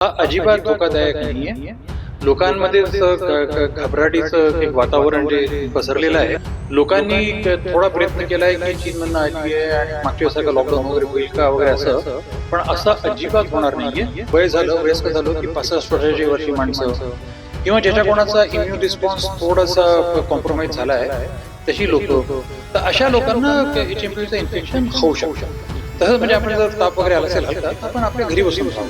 हा अजिबात धोकादायक नाहीये. लोकांमध्ये घबराटीचं एक वातावरण जे पसरलेलं आहे लोकांनी थोडा प्रयत्न केलाय की चीन आली आहे आणि मागच्या वेळेसारखं लॉकडाऊन वगैरे होईल का वगैरे असं. पण असं अजिबात होणार नाहीये. वय झालं वयस्क झालं की पासष्ट वर्षाची वर्षी माणसं. किंवा ज्याच्या कोणाचा इम्युन रिस्पॉन्स थोडासा कॉम्प्रोमाइज झाला आहे तशी लोक. तर अशा लोकांना एच एम पीचं इन्फेक्शन होऊ शकतं तसंच म्हणजे आपण जर ताप वगैरे आला असेल हलका तर आपण आपल्या घरी बसून खाऊ.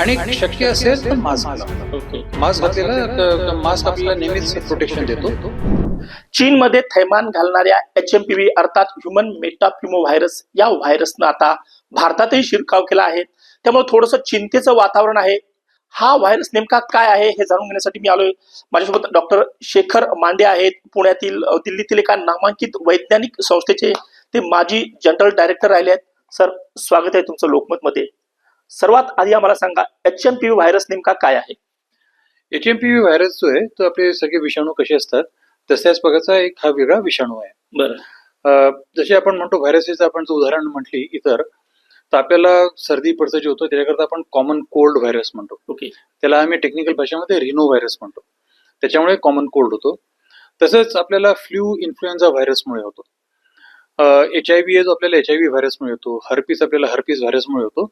आणि शक्य असेल तर मास्क मास्क घातलेला मास्क आपल्याला नेहमीच प्रोटेक्शन देतो. चीनमध्ये थैमान घालणाऱ्या एच एम पी व्ही अर्थात ह्युमन मेटाप्युमो व्हायरस या व्हायरसनं आता भारतातही शिरकाव केला आहे. त्यामुळे थोडंसं चिंतेचं वातावरण आहे. हा व्हायरस नेमका काय आहे हे जाणून घेण्यासाठी मी आलोय. माझ्यासोबत डॉक्टर शेखर मांडे आहेत. पुण्यातील दिल्लीतील एका नामांकित वैज्ञानिक संस्थेचे ते माजी जनरल डायरेक्टर राहिले आहेत. सर स्वागत आहे तुमचं लोकमतमध्ये. सर्वात आधी आम्हाला सांगा H M P V virus नेमका काय आहे? H M P V virus जो आहे तो आपले सगळे विषाणू कसे असतात तशाच प्रकारचा एक हा वेगळा विषाणू आहे. बरं. जसे आपण म्हणतो व्हायरसेस आपण जर उदाहरण म्हटली इतर तर आपल्याला सर्दी पडसं जे होतं त्याच्याकरता आपण कॉमन कोल्ड व्हायरस म्हणतो. ओके. त्याला आम्ही टेक्निकल भाषेमध्ये रिनो व्हायरस म्हणतो. त्याच्यामुळे कॉमन कोल्ड होतो. तसंच आपल्याला फ्ल्यू इन्फ्लुएन्झा व्हायरसमुळे होतो. एच आय व्ही आपल्याला एच आय व्ही व्हायरसमुळे होतो हर्पीस आपल्याला हर्पीस व्हायरसमुळे होतो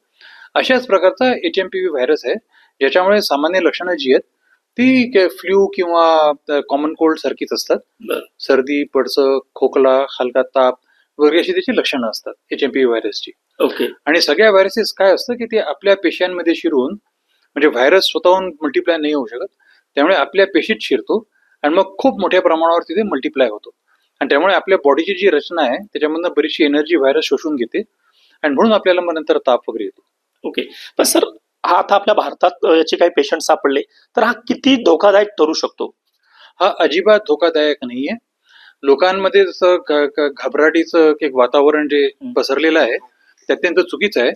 अशाच प्रकारचा H M P V virus आहे ज्याच्यामुळे सामान्य लक्षणं जी आहेत ती फ्ल्यू किंवा कॉमन कोल्ड सारखीच असतात. सर्दी पडसं खोकला हलका ताप वगैरे अशी त्याची लक्षणं असतात एच एम पी व्हायरसची ओके. आणि सगळ्या व्हायरसेस काय असतं की ते आपल्या पेशांमध्ये शिरून म्हणजे व्हायरस स्वतःहून मल्टिप्लाय नाही होऊ शकत त्यामुळे आपल्या पेशीत शिरतो आणि मग खूप मोठ्या प्रमाणावर तिथे मल्टिप्लाय होतो. आणि त्यामुळे आपल्या बॉडीची जी रचना आहे त्याच्यामधनं बरीचशी एनर्जी व्हायरस शोषून घेते आणि म्हणून आपल्याला मग नंतर ताप वगैरे येतो. ओके पण सर हा आता आपल्या भारतात याचे काही पेशंट सापडले तर हा किती धोकादायक ठरू शकतो? हा अजिबात धोकादायक नाहीये. लोकांमध्ये जसं घबराटीचं एक वातावरण जे पसरलेलं आहे ते अत्यंत चुकीचं आहे.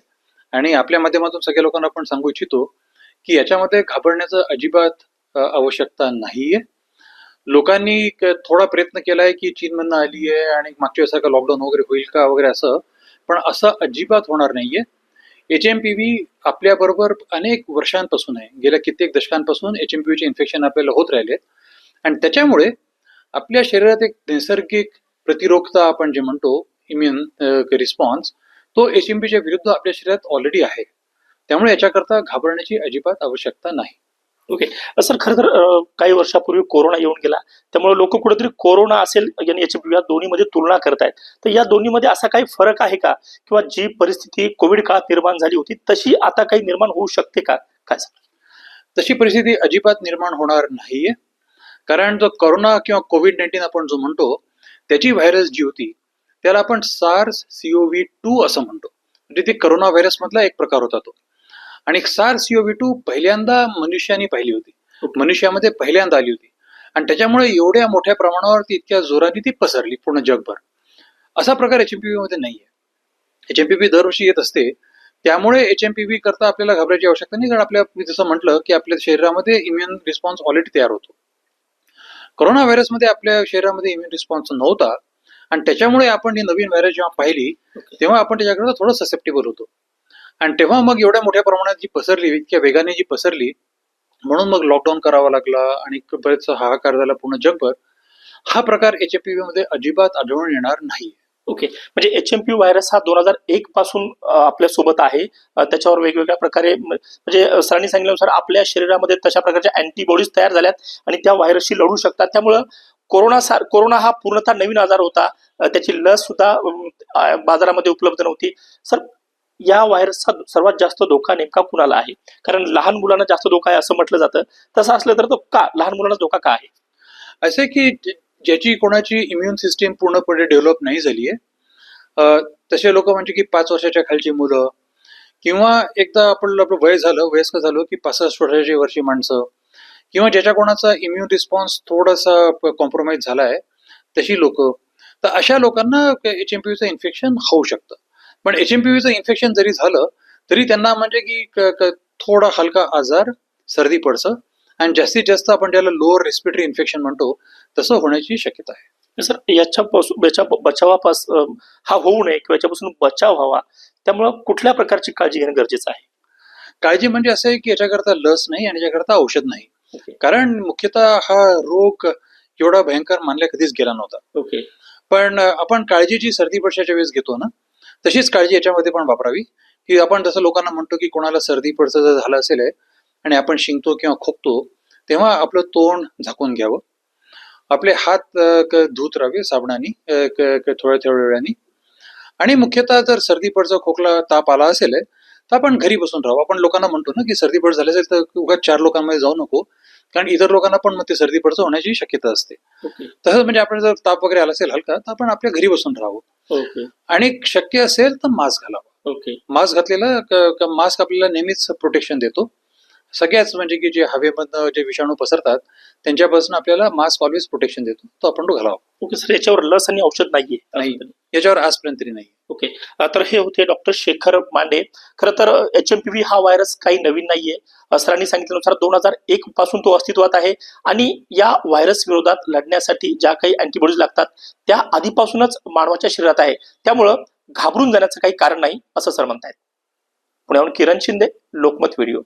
आणि आपल्या माध्यमातून सगळ्या लोकांना आपण सांगू इच्छितो की याच्यामध्ये घाबरण्याचं अजिबात आवश्यकता नाहीये. लोकांनी क- थोडा प्रयत्न केलाय की चीनमधनं आली आहे आणि मागच्या वेळेसारखं लॉकडाऊन वगैरे होईल का वगैरे असं पण असं अजिबात होणार नाहीये. एच एम पी व्ही आपल्याबरोबर अनेक वर्षांपासून आहे. गेल्या कित्येक दशकांपासून एच एम पी व्हीचे इन्फेक्शन आपल्याला होत राहिले आणि त्याच्यामुळे आपल्या शरीरात एक नैसर्गिक प्रतिरोधता आपण जे म्हणतो इम्युन रिस्पॉन्स तो एच एम पीच्या विरुद्ध आपल्या शरीरात ऑलरेडी आहे. त्यामुळे याच्याकरता घाबरण्याची अजिबात आवश्यकता नाही. ओके सर खरं तर काही वर्षापूर्वी कोरोना येऊन गेला. त्यामुळे लोक कुठेतरी कोरोना असेल आणि याची या दोन्हीमध्ये तुलना करतायत. तर या दोन्हीमध्ये असा काही फरक आहे का? किंवा जी परिस्थिती कोविड काळात निर्माण झाली होती तशी आता काही निर्माण होऊ शकते का? काय तशी परिस्थिती अजिबात निर्माण होणार नाहीये. कारण जो कोरोना किंवा कोविड नाईन्टीन आपण जो म्हणतो त्याची व्हायरस जी होती त्याला आपण सार्स सीओव्ही टू असं म्हणतो. म्हणजे ती करोना व्हायरस मधला एक प्रकार होता तो. आणि सार्स सीओव्ही टू पहिल्यांदा मनुष्याने पाहिली होती. मनुष्यामध्ये पहिल्यांदा आली होती. आणि त्याच्यामुळे एवढ्या मोठ्या प्रमाणावर ती इतक्या जोराने ती पसरली पूर्ण जगभर. असा प्रकार एच एम पी मध्ये नाहीये. एच एम पी व्ही दरवर्षी येत असते. त्यामुळे एच एम पी व्ही करता आपल्याला घाबरायची आवश्यकता नाही. कारण आपल्या मी जसं म्हटलं की आपल्या शरीरामध्ये इम्युन रिस्पॉन्स ऑलरेडी तयार होतो. कोरोना व्हायरसमध्ये आपल्या शरीरामध्ये इम्युन रिस्पॉन्स नव्हता. आणि त्याच्यामुळे आपण ही नवीन व्हायरस जेव्हा पाहिली तेव्हा आपण त्याच्याकडे थोडं ससेप्टेबल होतो. आणि तेव्हा मग एवढ्या मोठ्या प्रमाणात जी पसरली इतक्या वेगाने जी पसरली म्हणून मग लॉकडाऊन करावा लागला आणि बरेच हाहाकार झाला पूर्ण जगभर. हा प्रकार एच एममध्ये अजिबात आढळून येणार नाही ओके म्हणजे एच एम पी व्हायरस हा दोन हजार एक पासून आपल्यासोबत आहे. त्याच्यावर वेगवेगळ्या प्रकारे म्हणजे सरांनी सांगितल्यानुसार आपल्या शरीरामध्ये तशा प्रकारच्या अँटीबॉडीज तयार झाल्यात आणि त्या व्हायरसशी लढू शकतात. त्यामुळं कोरोना सार कोरोना हा पूर्णतः नवीन आजार होता. त्याची लस सुद्धा बाजारामध्ये उपलब्ध नव्हती. सर या व्हायरसचा सर्वात जास्त धोका नेमका कुणाला आहे? कारण लहान मुलांना जास्त धोका आहे असं म्हटलं जातं. तसं असलं तर तो का लहान मुलांना धोका का आहे? असे की ज्याची कोणाची इम्युन सिस्टीम पूर्णपणे डेव्हलप नाही झाली आहे तसे लोक म्हणजे की पाच वर्षाच्या खालची मुलं किंवा एकदा आपण आपलं वय झालं वयस्क झालो की पासष्ट वर्षाची वर्षी माणसं किंवा ज्याच्या कोणाचा इम्युन रिस्पॉन्स थोडासा कॉम्प्रोमाइज झाला आहे तशी लोक. तर अशा लोकांना एच एम पी इन्फेक्शन होऊ शकतं. पण एच एम पी इन्फेक्शन जरी झालं तरी त्यांना म्हणजे की थोडा हलका आजार सर्दी पडसं आणि जास्तीत जास्त आपण ज्याला लोअर रेस्पिरेटरी इन्फेक्शन म्हणतो तसं होण्याची शक्यता आहे. सर याच्यापासून याच्या बचावापास हा होऊ नये किंवा याच्यापासून बचाव व्हावा त्यामुळं कुठल्या प्रकारची काळजी घेणं गरजेचं आहे? काळजी म्हणजे असं आहे की याच्याकरता लस नाही आणि याच्याकरता औषध नाही. ओके. कारण मुख्यतः हा रोग एवढा भयंकर मानल्या कधीच गेला नव्हता. ओके. पण आपण काळजी जी सर्दी पडशाच्या वेळेस घेतो ना तशीच काळजी याच्यामध्ये पण वापरावी. की आपण जसं लोकांना म्हणतो की कोणाला सर्दी पडचं जर झालं असेल आहे, आणि आपण शिंकतो किंवा खोकतो तेव्हा आपलं तोंड झाकून घ्यावं. आपले हात धुत राहावे साबणाने थोड्या थोड्या वेळाने. आणि मुख्यतः जर सर्दी पडचा खोकला ताप आला असेल तर आपण घरी बसून राहू आपण लोकांना म्हणतो ना की सर्दी पड झाली असेल तर उगाच चार लोकांमध्ये जाऊ नको. कारण इतर लोकांना पण मग ते सर्दी पडचं होण्याची शक्यता असते. तसंच म्हणजे आपण जर ताप वगैरे आला असेल हलका तर आपण आपल्या घरी बसून राहावं. आणि शक्य असेल तर मास्क घालावा. ओके. मास्क घातलेला मास्क आपल्याला नेहमीच प्रोटेक्शन देतो. सगळ्याच म्हणजे की जे हवेमधनं जे विषाणू पसरतात त्यांच्यापासून आपल्याला मास्क ऑलवेज प्रोटेक्शन देतो. तो आपण तो घालावा ओके सर याच्यावर लस आणि औषध नाहीये. नाही. याच्यावर आजपर्यंत तरी नाही ओके. तर हे होते डॉक्टर शेखर मांडे. खरं तर एच एम पी व्ही हा व्हायरस काही नवीन नाहीये. सरांनी सांगितल्यानुसार दोन हजार एक पासून तो अस्तित्वात आहे. आणि या व्हायरस विरोधात लढण्यासाठी ज्या काही अँटीबॉडीज लागतात त्या आधीपासूनच मानवाच्या शरीरात आहे. त्यामुळं घाबरून जाण्याचं काही कारण नाही असं सर म्हणतायत. पुण्याहून किरण शिंदे लोकमत व्हिडिओ.